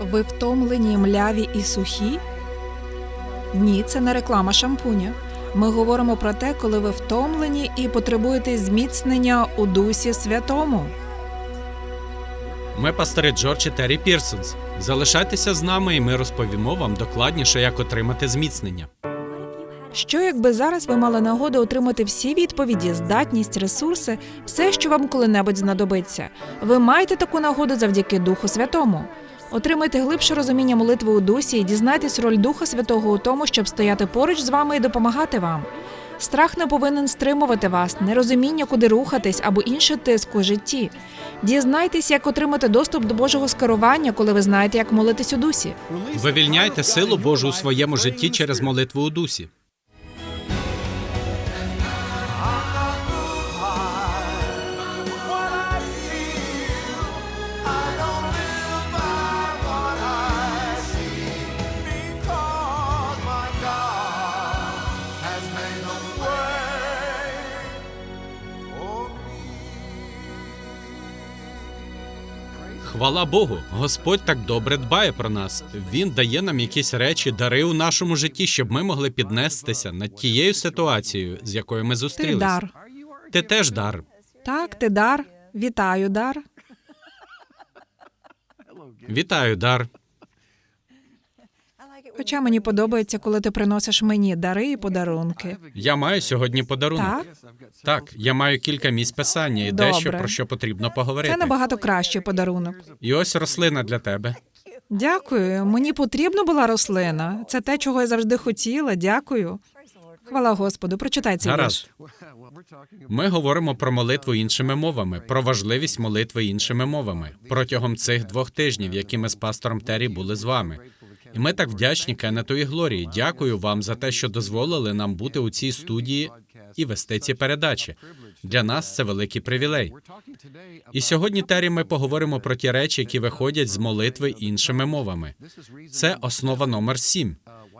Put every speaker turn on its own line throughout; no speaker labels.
Ви втомлені, мляві і сухі? Ні, це не реклама шампуня. Ми говоримо про те, коли ви втомлені і потребуєте зміцнення у дусі святому.
Ми пастори Джордж і Террі Пірсонс. Залишайтеся з нами, і ми розповімо вам докладніше, як отримати зміцнення.
Що якби зараз ви мали нагоду отримати всі відповіді, здатність, ресурси, все, що вам коли-небудь знадобиться. Ви маєте таку нагоду завдяки Духу Святому. Отримайте глибше розуміння молитви у дусі і дізнайтесь роль Духа Святого у тому, щоб стояти поруч з вами і допомагати вам. Страх не повинен стримувати вас, нерозуміння, куди рухатись або інший тиск у житті. Дізнайтесь, як отримати доступ до Божого скерування, коли ви знаєте, як молитись у дусі.
Вивільняйте силу Божу у своєму житті через молитву у дусі. Хвала Богу, Господь так добре дбає про нас. Він дає нам якісь речі, дари у нашому житті, щоб ми могли піднестися над тією ситуацією, з якою ми
Ти
зустрілися.
дар.
Ти теж дар.
Так, ти дар. Вітаю, дар.
Вітаю, дар.
Хоча мені подобається, коли ти приносиш мені дари і подарунки.
Я маю сьогодні подарунок.
Так,
Так, я маю кілька місць писання і
Добре.
дещо про що потрібно поговорити.
це набагато кращий подарунок.
І ось рослина для тебе.
Дякую. Мені потрібна була рослина. Це те, чого я завжди хотіла. Дякую. Хвала Господу. Прочитай цей
Гаразд.
вірш.
Ми говоримо про молитву іншими мовами, про важливість молитви іншими мовами протягом цих двох тижнів, які ми з пастором Террі були з вами. І ми так вдячні Кеннету і Глорії. Дякую вам за те, що дозволили нам бути у цій студії і вести ці передачі. Для нас це великий привілей. І сьогодні, Террі, ми поговоримо про ті речі, які виходять з молитви іншими мовами. Це основа номер сім.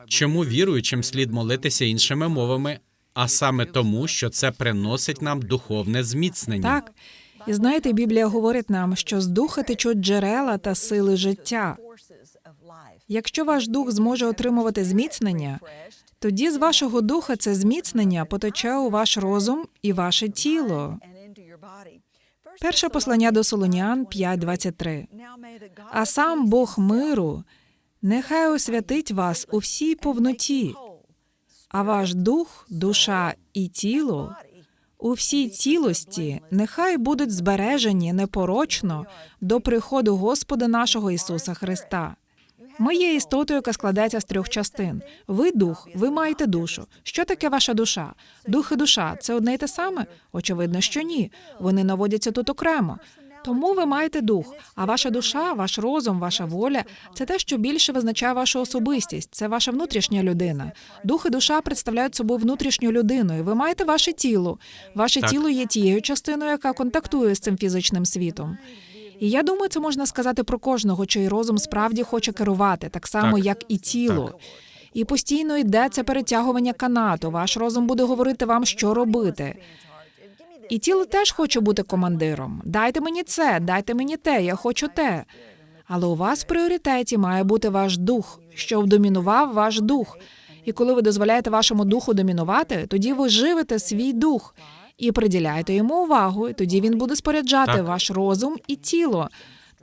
Чому віруючим слід молитися іншими мовами, а саме тому, що це приносить нам духовне зміцнення.
Так. І знаєте, Біблія говорить нам, що з духа течуть джерела та сили життя. Якщо ваш дух зможе отримувати зміцнення, тоді з вашого духа це зміцнення потече у ваш розум і ваше тіло. Перше послання до Солонян 5.23. А сам Бог миру нехай освятить вас у всій повноті, а ваш дух, душа і тіло у всій цілості нехай будуть збережені непорочно до приходу Господа нашого Ісуса Христа. Ми є істотою, яка складається з трьох частин. Ви дух, ви маєте душу. Що таке ваша душа? Дух і душа це одне й те саме? Очевидно, що ні. Вони наводяться тут окремо. Тому ви маєте дух, а ваша душа, ваш розум, ваша воля це те, що більше визначає вашу особистість. Це ваша внутрішня людина. Дух і душа представляють собою внутрішню людину. І ви маєте ваше тіло. Ваше
Так.
тіло є тією частиною, яка контактує з цим фізичним світом. І я думаю, це можна сказати про кожного, чий розум справді хоче керувати, так само,
Так.
як і тіло.
Так.
І постійно йде це перетягування канату. Ваш розум буде говорити вам, що робити. І тіло теж хоче бути командиром. Дайте мені це, дайте мені те, я хочу те. Але у вас в пріоритеті має бути ваш дух, щоб домінував ваш дух. І коли ви дозволяєте вашому духу домінувати, тоді ви живете свій дух і приділяєте йому увагу, і тоді він буде споряджати
Так.
ваш розум і тіло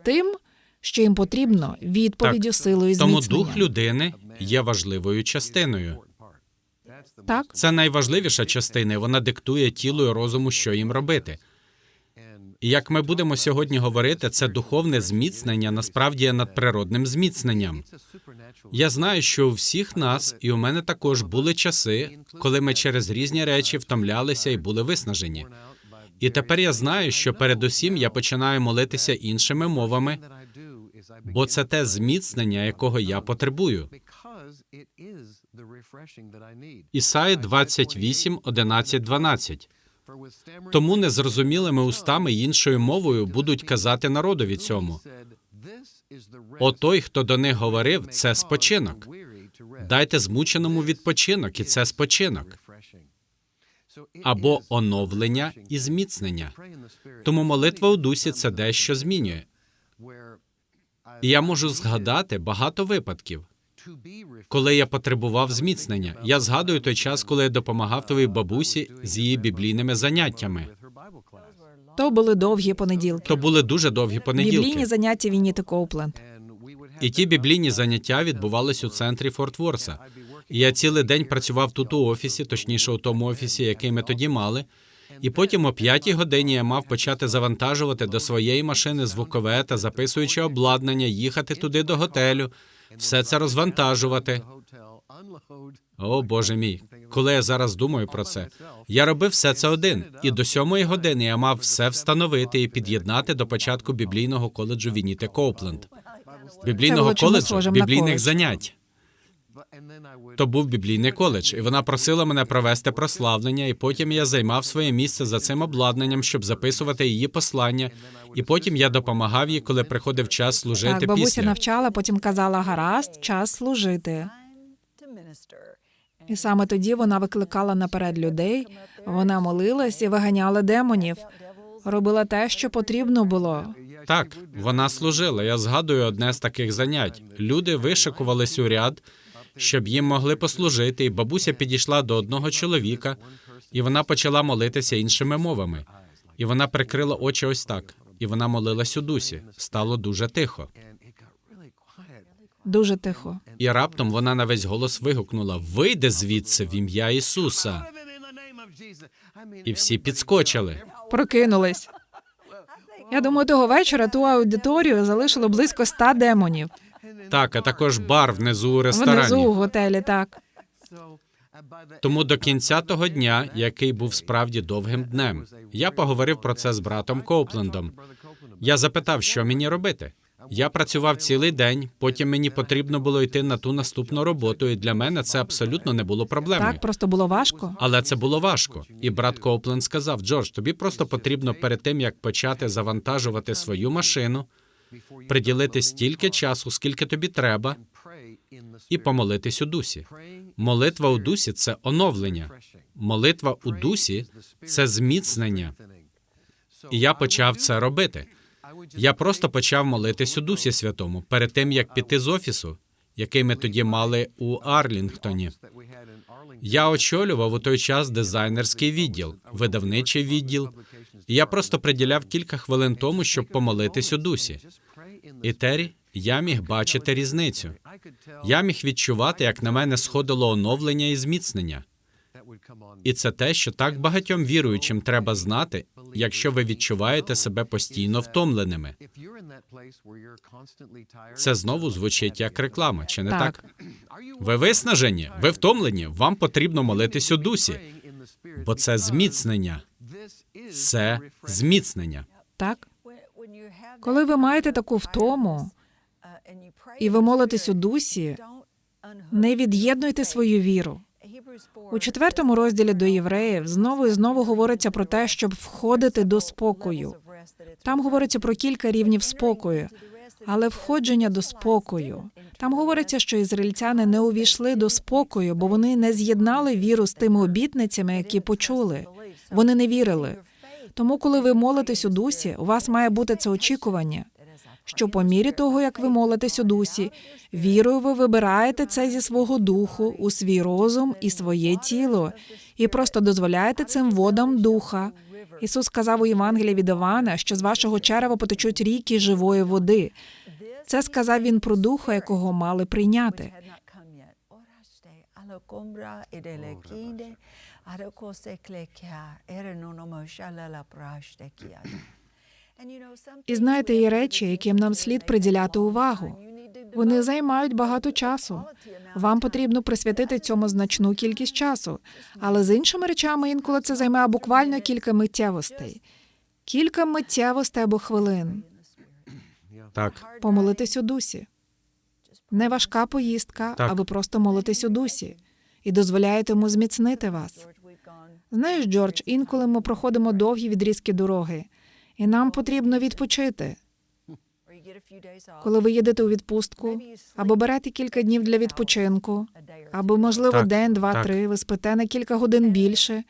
тим, що їм потрібно відповіддю, силою зміцнення.
Тому дух людини є важливою частиною.
Так,
Це найважливіша частина. Вона диктує тілу і розуму, що їм робити. Як ми будемо сьогодні говорити, це духовне зміцнення насправді є надприродним зміцненням. Я знаю, що у всіх нас, і у мене також були часи, коли ми через різні речі втомлялися і були виснажені. І тепер я знаю, що передусім я починаю молитися іншими мовами, бо це те зміцнення, якого я потребую. Ісаї 28, 11, 12. Тому незрозумілими устами іншою мовою будуть казати народові цьому. О той, хто до них говорив, це спочинок. Дайте змученому відпочинок, і це спочинок. Або оновлення і зміцнення. Тому молитва у дусі це дещо змінює. І я можу згадати багато випадків, коли я потребував зміцнення. Я згадую той час, коли я допомагав твоїй бабусі з її біблійними заняттями.
То були довгі понеділки.
То були дуже довгі
Біблійні
понеділки.
заняття Вініти Коупленд.
І ті біблійні заняття відбувались у центрі Форт Ворса. І я цілий день працював тут у офісі, точніше у тому офісі, який ми тоді мали. І потім о п'ятій годині я мав почати завантажувати до своєї машини звукове та записуючи обладнання, їхати туди до готелю, все це розвантажувати. О, Боже мій, коли я зараз думаю про це, я робив все це один, і до сьомої години я мав все встановити і під'єднати до початку біблійного коледжу Вініте Коупленд. Біблійного коледжу, біблійних занять. То був біблійний коледж, і вона просила мене провести прославлення, і потім я займав своє місце за цим обладнанням, щоб записувати її послання. І потім я допомагав їй, коли приходив час служити
Так, бабуся
після.
навчала, потім казала гаразд, час служити. І саме тоді вона викликала наперед людей, вона молилась і виганяла демонів. Робила те, що потрібно було.
Так, вона служила. Я згадую одне з таких занять. Люди вишикувались у ряд, щоб їм могли послужити, і бабуся підійшла до одного чоловіка, і вона почала молитися іншими мовами. І вона прикрила очі ось так. І вона молилась у дусі. Стало дуже тихо.
Дуже тихо.
І раптом вона на весь голос вигукнула: Вийди звідси в ім'я Ісуса. І всі підскочили.
Прокинулись. Я думаю, того вечора ту аудиторію залишило близько ста демонів.
Так, а також бар внизу у
Внизу
ресторані.
в готелі, так.
Тому до кінця того дня, який був справді довгим днем, я поговорив про це з братом Коуплендом. Я запитав, що мені робити. Я працював цілий день, потім мені потрібно було йти на ту наступну роботу, і для мене це абсолютно не було проблемою.
Так, просто було важко.
Але це було важко. І брат Коупленд сказав: Джордж, тобі просто потрібно перед тим, як почати завантажувати свою машину, приділити стільки часу, скільки тобі треба, і помолитись у дусі. Молитва у дусі це оновлення. Молитва у дусі це зміцнення. І я почав це робити. Я просто почав молитись у Дусі Святому перед тим, як піти з офісу, який ми тоді мали у Арлінгтоні. Я очолював у той час дизайнерський відділ, видавничий відділ. І я просто приділяв кілька хвилин тому, щоб помолитись у дусі. І Террі, я міг бачити різницю. Я міг відчувати, як на мене сходило оновлення і зміцнення. І це те, що так багатьом віруючим треба знати, якщо ви відчуваєте себе постійно втомленими. Це знову звучить як реклама, чи не так?
Так.
Ви виснажені, ви втомлені. Вам потрібно молитись у дусі, бо це зміцнення. Це зміцнення.
Так. Коли ви маєте таку втому,
і ви молитесь у дусі,
не від'єднуйте свою віру. У четвертому розділі до євреїв знову і знову говориться про те, щоб входити до спокою. Там говориться про кілька рівнів спокою, але входження до спокою. Там говориться, що ізраїльтяни не увійшли до спокою, бо вони не з'єднали віру з тими обітницями, які почули. Вони не вірили. Тому, коли ви молитесь у дусі, у вас має бути це очікування, що по мірі того, як ви молитесь у дусі, вірою ви вибираєте це зі свого духу у свій розум і своє тіло, і просто дозволяєте цим водам духа. Ісус сказав у Євангелії від Івана, що з вашого черева потечуть ріки живої води. Це сказав він про духа, якого мали прийняти. І знаєте, є речі, яким нам слід приділяти увагу. Вони займають багато часу. Вам потрібно присвятити цьому значну кількість часу. Але з іншими речами інколи це займає буквально кілька миттєвостей. Кілька миттєвостей або хвилин.
Так,
Помолитись у дусі. Не важка поїздка,
Так.
а ви просто молитесь у дусі і дозволяєте йому зміцнити вас. Знаєш, Джордж, інколи ми проходимо довгі відрізки дороги, і нам потрібно відпочити. Коли ви їдете у відпустку, або берете кілька днів для відпочинку, або, можливо,
Так,
день, два,
так.
три, ви спите на кілька годин більше.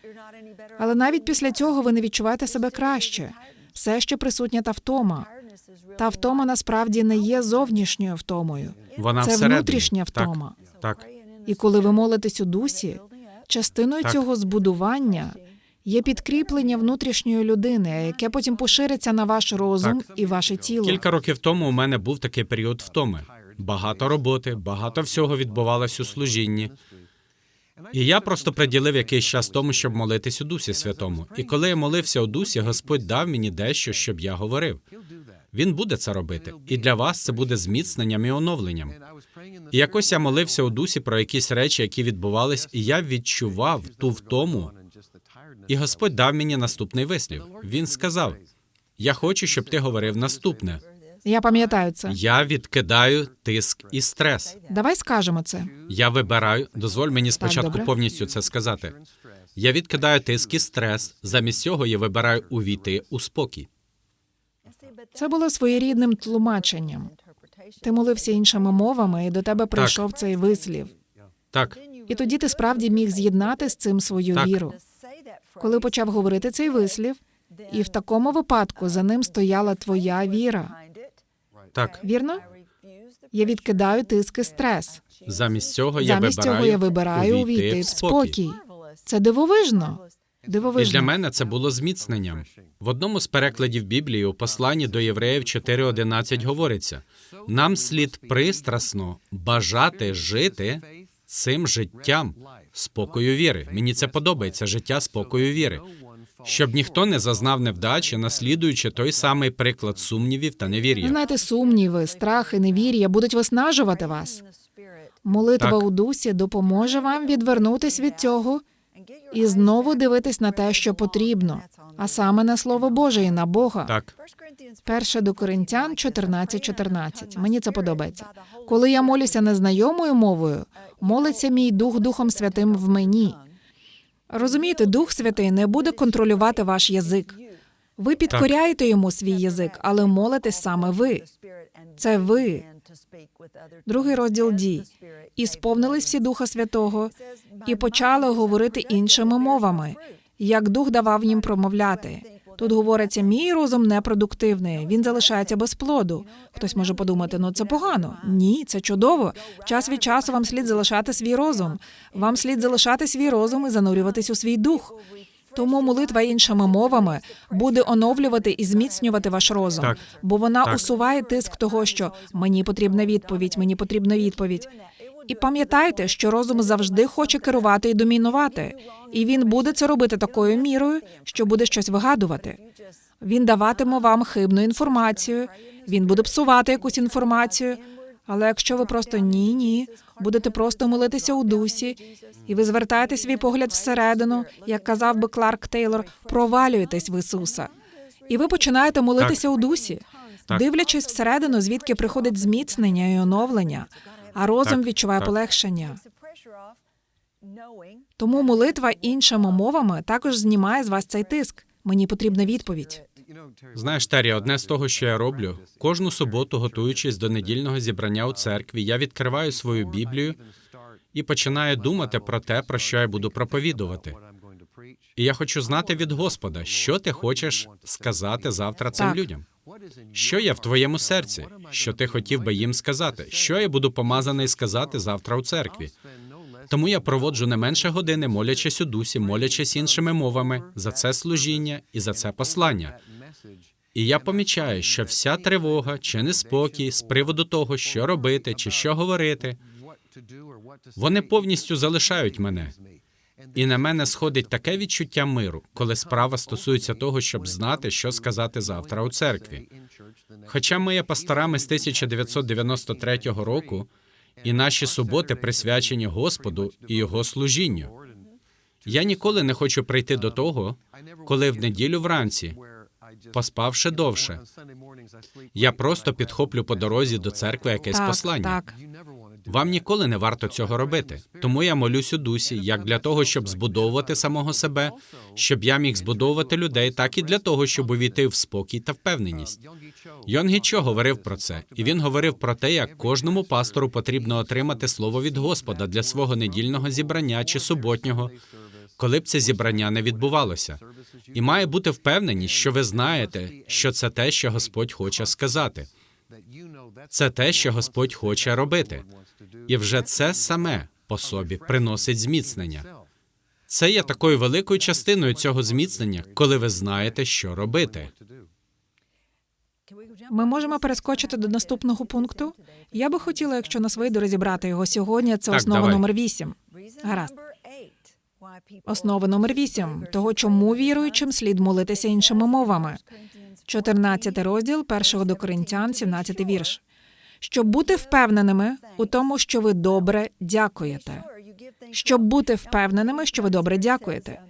Але навіть після цього ви не відчуваєте себе краще. Все ще присутня та втома. Та втома насправді не є зовнішньою втомою.
Вона
Це
всередині.
внутрішня
Так,
втома.
Так,
І коли ви молитесь у дусі, частиною
Так.
цього збудування є підкріплення внутрішньої людини, яке потім пошириться на ваш розум
Так.
і ваше тіло.
Кілька років тому у мене був такий період втоми. Багато роботи, багато всього відбувалось у служінні. І я просто приділив якийсь час тому, щоб молитись у Дусі Святому. І коли я молився у Дусі, Господь дав мені дещо, щоб я говорив. Він буде це робити. І для вас це буде зміцненням і оновленням. І якось я молився у Дусі про якісь речі, які відбувались, і я відчував ту втому. І Господь дав мені наступний вислів. Він сказав: Я хочу, щоб ти говорив наступне.
Я пам'ятаю це.
Я відкидаю тиск і стрес.
Давай скажемо це.
Я вибираю. Дозволь мені спочатку
добре.
повністю це сказати. Я відкидаю тиск і стрес. Замість цього я вибираю увійти у спокій.
Це було своєрідним тлумаченням. Ти молився іншими мовами, і до тебе прийшов цей вислів.
Так,
І тоді ти справді міг з'єднати з цим свою
Так.
віру. Коли почав говорити цей вислів, і в такому випадку за ним стояла твоя віра.
так.
Вірно? Я відкидаю тиск і стрес.
Замість цього я
Замість
вибираю,
цього я вибираю увійти в спокій. Це дивовижно.
І для мене це було зміцненням. В одному з перекладів Біблії у посланні до євреїв 4.11 говориться: нам слід пристрасно бажати жити цим життям спокою віри. Мені це подобається життя спокою віри. Щоб ніхто не зазнав невдачі, наслідуючи той самий приклад сумнівів та невір'я.
знаєте, сумніви, страх і невір'я будуть виснажувати вас. Молитва
Так.
у дусі допоможе вам відвернутись від цього і знову дивитись на те, що потрібно, а саме на слово Боже і на Бога.
Так,
Перше до Коринтян 14.14. Мені це подобається. Коли я молюся незнайомою мовою, молиться мій дух Духом Святим в мені. Розумієте, Дух Святий не буде контролювати ваш язик. Ви підкоряєте йому свій язик, але молитесь саме ви. Це ви. Другий розділ дій. І сповнились всі Духа Святого, і почали говорити іншими мовами, як Дух давав їм промовляти. Тут говориться, мій розум непродуктивний, він залишається без плоду. Хтось може подумати, ну це погано. Ні, це чудово. Час від часу вам слід залишати свій розум. Вам слід залишати свій розум і занурюватись у свій дух. Тому молитва іншими мовами буде оновлювати і зміцнювати ваш розум,
Так.
бо вона
Так.
усуває тиск того, що мені потрібна відповідь, мені потрібна відповідь. І пам'ятайте, що розум завжди хоче керувати і домінувати, і він буде це робити такою мірою, що буде щось вигадувати. Він даватиме вам хибну інформацію, він буде псувати якусь інформацію. Але якщо ви просто ні, ні, будете просто молитися у дусі, і ви звертаєте свій погляд всередину, як казав би Кларк Тейлор, провалюєтесь в Ісуса. І ви починаєте молитися у дусі,
Так.
дивлячись всередину, звідки приходить зміцнення і оновлення, а розум
Так,
відчуває
так.
полегшення. Тому молитва іншими мовами також знімає з вас цей тиск. Мені потрібна відповідь.
Знаєш, Террі, одне з того, що я роблю, кожну суботу, готуючись до недільного зібрання у церкві, я відкриваю свою Біблію і починаю думати про те, про що я буду проповідувати. І я хочу знати від Господа, що ти хочеш сказати завтра цим
Так.
людям. Що є в твоєму серці? Що ти хотів би їм сказати? Що я буду помазаний сказати завтра у церкві? Тому я проводжу не менше години, молячись у дусі, молячись іншими мовами за це служіння і за це послання. І я помічаю, що вся тривога чи неспокій з приводу того, що робити чи що говорити, вони повністю залишають мене. І на мене сходить таке відчуття миру, коли справа стосується того, щоб знати, що сказати завтра у церкві. Хоча ми є пасторами з 1993 року, і наші суботи присвячені Господу і Його служінню. Я ніколи не хочу прийти до того, коли в неділю вранці, поспавши довше, я просто підхоплю по дорозі до церкви якесь
Так,
послання.
так.
Вам ніколи не варто цього робити. Тому я молюсь у дусі, як для того, щоб збудовувати самого себе, щоб я міг збудовувати людей, так і для того, щоб увійти в спокій та впевненість. Йонгі Чо говорив про це, і він говорив про те, як кожному пастору потрібно отримати слово від Господа для свого недільного зібрання чи суботнього, коли б це зібрання не відбувалося. І має бути впевненість, що ви знаєте, що це те, що Господь хоче сказати. Це те, що Господь хоче робити. І вже це саме по собі приносить зміцнення. Це є такою великою частиною цього зміцнення, коли ви знаєте, що робити.
Ми можемо перескочити до наступного пункту. Я би хотіла, якщо нас вийде розібрати його сьогодні. Це
Так,
основа
давай.
номер вісім. Гаразд. Основа номер вісім того, чому віруючим слід молитися іншими мовами. 14 розділ першого до Коринтян, 17 вірш. Щоб бути впевненими у тому, що ви добре дякуєте. Щоб бути впевненими, що ви добре дякуєте.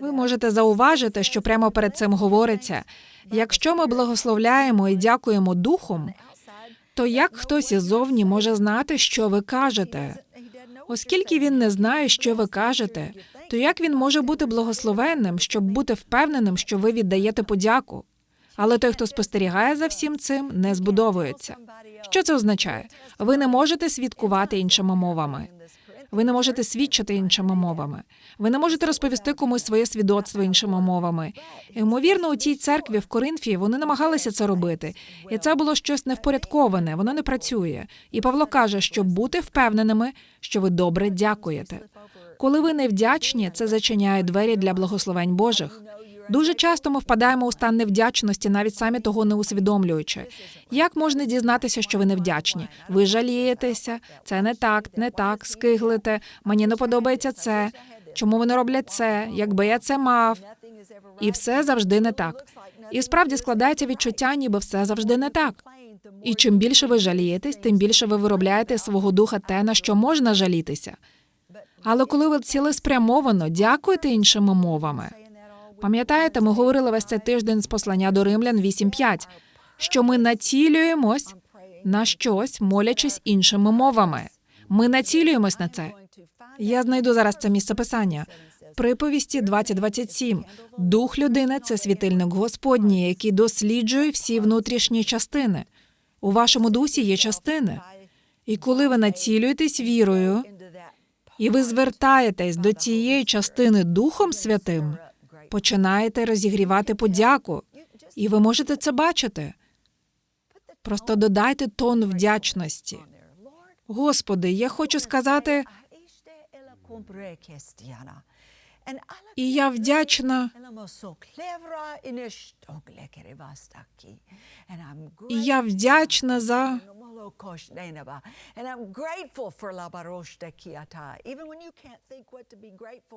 Ви можете зауважити, що прямо перед цим говориться: якщо ми благословляємо і дякуємо духом, то як хтось іззовні може знати, що ви кажете? Оскільки він не знає, що ви кажете, то як він може бути благословенним, щоб бути впевненим, що ви віддаєте подяку? Але той, хто спостерігає за всім цим, не збудовується. Що це означає? Ви не можете свідкувати іншими мовами. Ви не можете свідчити іншими мовами. Ви не можете розповісти комусь своє свідоцтво іншими мовами. Ймовірно, у тій церкві в Коринфії вони намагалися це робити, і це було щось невпорядковане, воно не працює. І Павло каже, щоб бути впевненими, що ви добре дякуєте. Коли ви не вдячні, це зачиняє двері для благословень Божих. Дуже часто ми впадаємо у стан невдячності, навіть самі того не усвідомлюючи. Як можна дізнатися, що ви невдячні? Ви жалієтеся, це не так, не так, скиглите. Мені не подобається це. Чому вони роблять це? Якби я це мав, і все завжди не так. І справді складається відчуття, ніби все завжди не так. І чим більше ви жалієтесь, тим більше ви виробляєте свого духа те, на що можна жалітися. Але коли ви цілеспрямовано дякуєте іншими мовами, пам'ятаєте, ми говорили весь цей тиждень з послання до Римлян 8.5, що ми націлюємось на щось, молячись іншими мовами. Ми націлюємось на це. Я знайду зараз це місце писання. Приповісті 20.27. Дух людини це світильник Господній, який досліджує всі внутрішні частини. У вашому дусі є частини. І коли ви націлюєтесь вірою, і ви звертаєтесь до цієї частини Духом Святим, починаєте розігрівати подяку, і ви можете це бачити. Просто додайте тон вдячності. Господи, я хочу сказати, і я вдячна, і я вдячна за.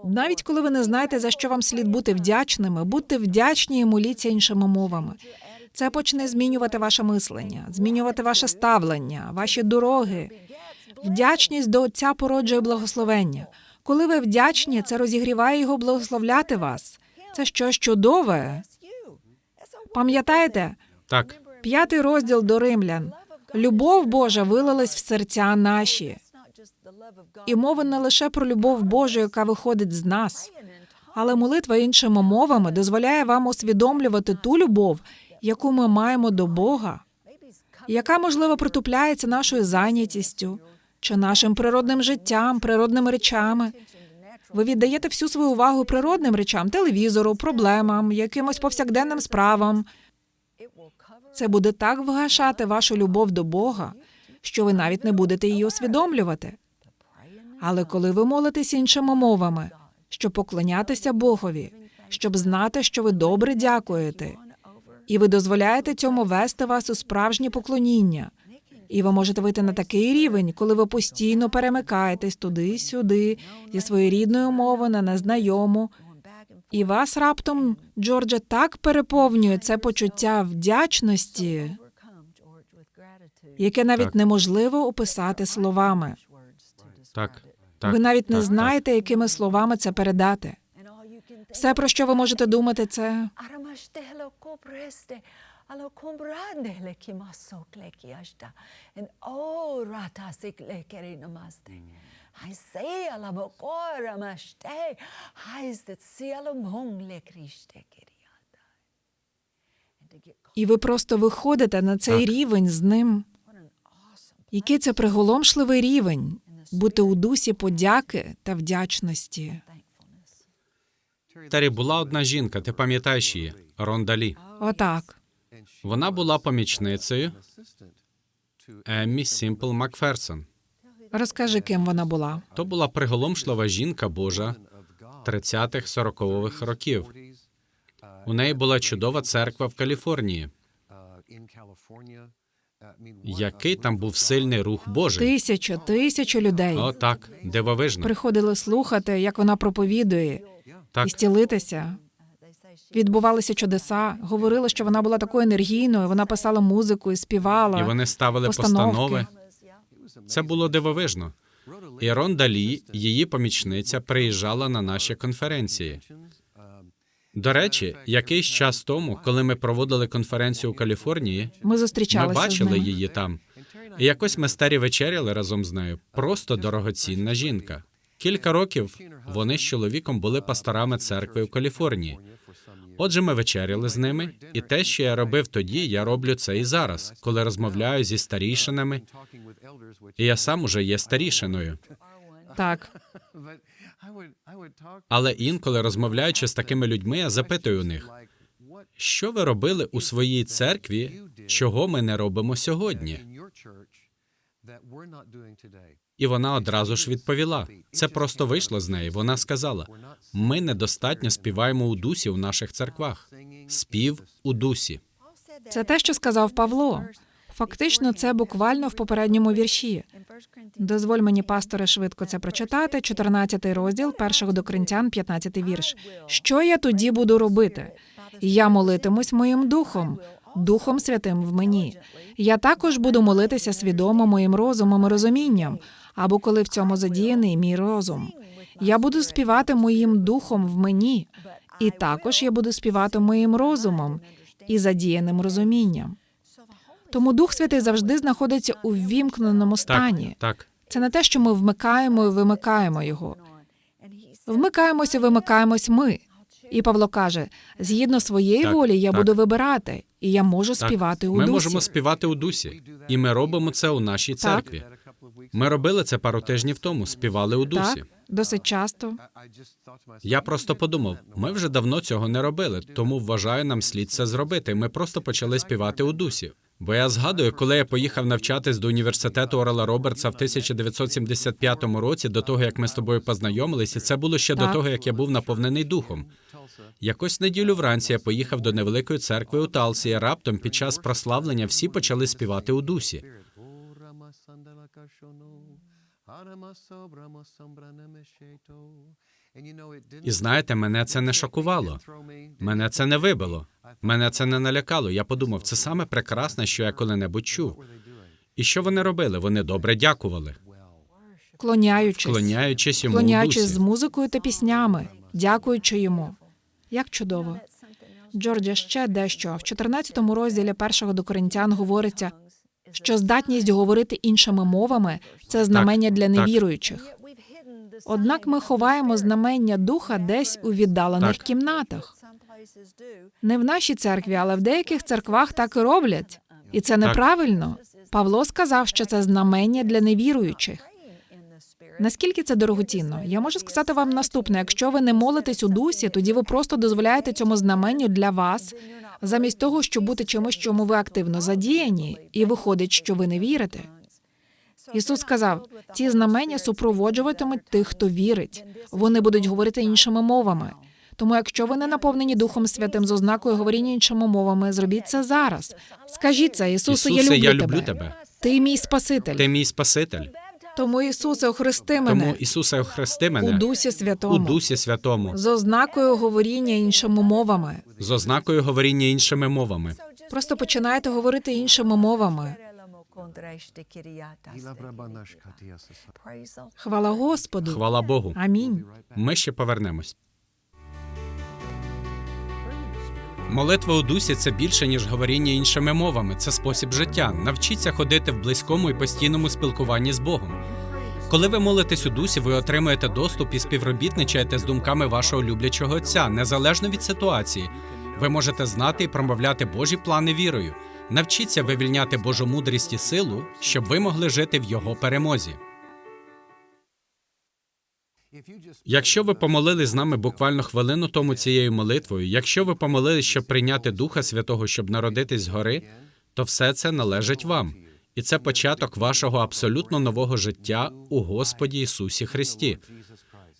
Навіть коли ви не знаєте, за що вам слід бути вдячними, будьте вдячні і моліться іншими мовами. Це почне змінювати ваше мислення, змінювати ваше ставлення, ваші дороги. Вдячність до Отця породжує благословення. Коли ви вдячні, це розігріває його благословляти вас. Це щось чудове. Пам'ятаєте,
Так,
п'ятий розділ до римлян. Любов Божа вилилась в серця наші. І мова не лише про любов Божу, яка виходить з нас, але молитва іншими мовами дозволяє вам усвідомлювати ту любов, яку ми маємо до Бога, яка можливо притупляється нашою зайнятістю чи нашим природним життям, природними речами. Ви віддаєте всю свою увагу природним речам, телевізору, проблемам, якимось повсякденним справам. Це буде так вгашати вашу любов до Бога, що ви навіть не будете її усвідомлювати. Але коли ви молитесь іншими мовами, щоб поклонятися Богові, щоб знати, що ви добре дякуєте, і ви дозволяєте цьому вести вас у справжнє поклоніння. І ви можете вийти на такий рівень, коли ви постійно перемикаєтесь туди-сюди зі своєї рідної мови на незнайому, і вас раптом, Джордже, так переповнює це почуття вдячності, яке навіть
Так.
неможливо описати словами.
так, так.
Ви навіть не
так,
знаєте, якими словами це передати. Все, про що ви можете думати, це
Alo comprande le kimaso kleki ashta. And oh rata sik le keri namaste. I say ala mokora mashte. Hais that si ala mong le krishte keriata. And to get
і ви просто виходите на цей
Так.
рівень з ним. Який це приголомшливий рівень бути у дусі подяки та вдячності.
Тері була одна жінка, ти пам'ятаєш її Рондалі.
Отак.
Вона була помічницею Еммі Сімпл Макферсон.
Розкажи, ким вона була.
То була приголомшлива жінка Божа 30-х, 40-х років. У неї була чудова церква в Каліфорнії. Який там був сильний рух Божий.
Тисячу, тисячу людей
О, так, дивовижно.
приходили слухати, як вона проповідує,
Так,
і зцілитися. Відбувалися чудеса. Говорили, що вона була такою енергійною. Вона писала музику і співала.
і вони ставили
постановки.
постанови. Це було дивовижно. І Ронда Лі, її помічниця, приїжджала на наші конференції. До речі, якийсь час тому, коли ми проводили конференцію у Каліфорнії,
Ми
ми бачили
з
її там. І якось ми старі вечеряли разом з нею. Просто дорогоцінна жінка. Кілька років вони з чоловіком були пасторами церкви у Каліфорнії. Отже, ми вечеряли з ними, і те, що я робив тоді, я роблю це і зараз, коли розмовляю зі старішинами, і я сам уже є старішиною.
Так,
Але інколи, розмовляючи з такими людьми, я запитую у них, що ви робили у своїй церкві, чого ми не робимо сьогодні? І вона одразу ж відповіла. Це просто вийшло з неї. Вона сказала: ми недостатньо співаємо у дусі у наших церквах. Спів у дусі.
це те, що сказав Павло. Фактично, це буквально в попередньому вірші. Дозволь мені, пасторе, швидко це прочитати. 14 розділ першого до Коринтян, 15 вірш. Що я тоді буду робити? Я молитимусь моїм духом, Духом Святим в мені. Я також буду молитися свідомо моїм розумом і розумінням, або коли в цьому задіяний мій розум. Я буду співати моїм духом в мені, і також я буду співати моїм розумом і задіяним розумінням. Тому Дух Святий завжди знаходиться у ввімкненому
Так,
стані.
так.
Це не те, що ми вмикаємо і вимикаємо його. Вмикаємося, вимикаємось ми. І Павло каже: згідно своєї
Так,
волі, я
так.
буду вибирати, і я можу
Так.
співати у
Ми
дусі.
можемо співати у дусі, і ми робимо це у нашій церкві. Ми робили це пару тижнів тому, співали у дусі.
Так, досить часто.
Я просто подумав, ми вже давно цього не робили, тому вважаю, нам слід це зробити. Ми просто почали співати у дусі. Бо я згадую, коли я поїхав навчатись до університету Орела Робертса в 1975 році, до того як ми з тобою познайомилися, це було ще до того, як я був наповнений духом. Якось неділю вранці я поїхав до невеликої церкви у Талсі, і раптом під час прославлення всі почали співати у дусі. І знаєте, мене це не шокувало. Мене це не вибило. Мене це не налякало. Я подумав, це саме прекрасне, що я коли-небудь чув. І що вони робили? Вони добре дякували,
Клоняючись,
клоняючись йому
клоняючись з музикою та піснями, дякуючи йому. Як чудово. Джордже, ще дещо. В 14 розділі першого до Коринтян говориться, що здатність говорити іншими мовами це знамення для
так.
невіруючих. Однак ми ховаємо знамення духа десь у віддалених
Так.
кімнатах. Не в нашій церкві, але в деяких церквах так і роблять. І це неправильно. Павло сказав, що це знамення для невіруючих. Наскільки це дорогоцінно? Я можу сказати вам наступне: якщо ви не молитесь у дусі, тоді ви просто дозволяєте цьому знаменню для вас, замість того, щоб бути чимось, чому ви активно задіяні, і виходить, що ви не вірите. Ісус сказав: ці знамення супроводжуватимуть тих, хто вірить. Вони будуть говорити іншими мовами. Тому, якщо ви не наповнені Духом Святим з ознакою говоріння іншими мовами, зробіть це зараз. Скажіть це, Ісусе, я
Ісусе,
люблю,
я люблю
тебе.
тебе.
Ти мій Спаситель.
Ти мій Спаситель.
Тому Ісусе, охрести
Тому
мене
Ісусе, охрести
у
мене
Дусі Святому
у Дусі Святому
з ознакою говоріння іншими мовами.
з ознакою говоріння іншими мовами.
Просто починайте говорити іншими мовами. Хвала Господу.
Хвала Богу.
Амінь.
Ми ще повернемось. Молитва у дусі це більше, ніж говоріння іншими мовами. Це спосіб життя. Навчіться ходити в близькому і постійному спілкуванні з Богом. Коли ви молитесь у дусі, ви отримуєте доступ і співробітничаєте з думками вашого люблячого Отця, незалежно від ситуації. Ви можете знати і промовляти Божі плани вірою. Навчіться вивільняти Божу мудрість і силу, щоб ви могли жити в Його перемозі. Якщо ви помолились з нами буквально хвилину тому цією молитвою, якщо ви помолились, щоб прийняти Духа Святого, щоб народитись згори, то все це належить вам. І це початок вашого абсолютно нового життя у Господі Ісусі Христі.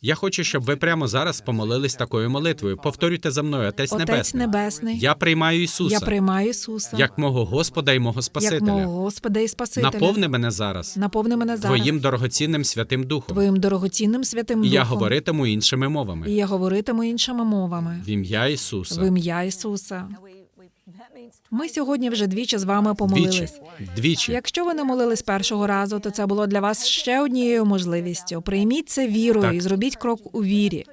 Я хочу, щоб ви прямо зараз помолились такою молитвою. Повторюйте за мною, Отець,
Отець
Небесний.
Небесний,
Я приймаю Ісуса
я приймаю Ісуса
як мого Господа і мого
як
Спасителя.
мого Господа і Спасителя.
Наповни мене зараз
Наповни мене зараз
Твоїм дорогоцінним святим Духом.
Твоїм дорогоцінним святим
І я говоритиму іншими
І
мовами.
я говоритиму іншими мовами.
В ім'я
В ім'я Ісуса. Ми сьогодні вже двічі з вами помолились.
Двічі.
Якщо ви не молились першого разу, то це було для вас ще однією можливістю. Прийміть це вірою
Так.
і зробіть крок у вірі.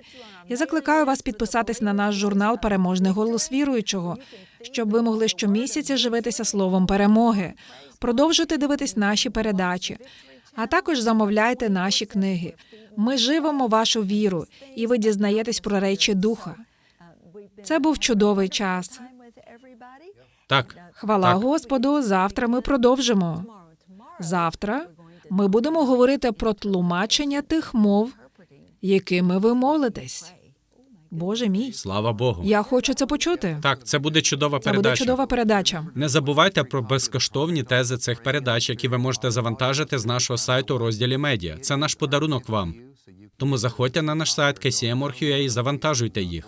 Я закликаю вас підписатись на наш журнал Переможний голос віруючого, щоб ви могли щомісяця живитися словом перемоги. Продовжуйте дивитись наші передачі, а також замовляйте наші книги. Ми живемо вашу віру, і ви дізнаєтесь про речі духа. Це був чудовий час.
Так.
Хвала
Так.
Господу. Завтра ми продовжимо. Завтра ми будемо говорити про тлумачення тих мов, якими ви молитесь. Боже мій,
Слава Богу.
я хочу це почути.
Так, це буде чудова
Це буде
передача.
чудова передача.
Не забувайте про безкоштовні тези цих передач, які ви можете завантажити з нашого сайту у розділі медіа. Це наш подарунок вам. Тому заходьте на наш сайт KCM.org.ua і завантажуйте їх.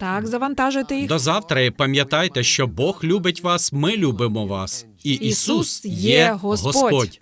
Так, завантажити їх.
До завтра і пам'ятайте, що Бог любить вас, ми любимо вас. І Ісус є
Господь.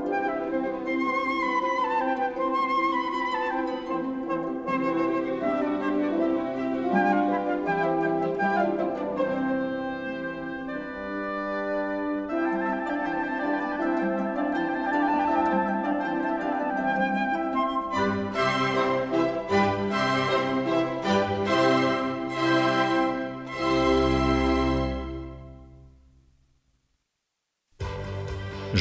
Господь.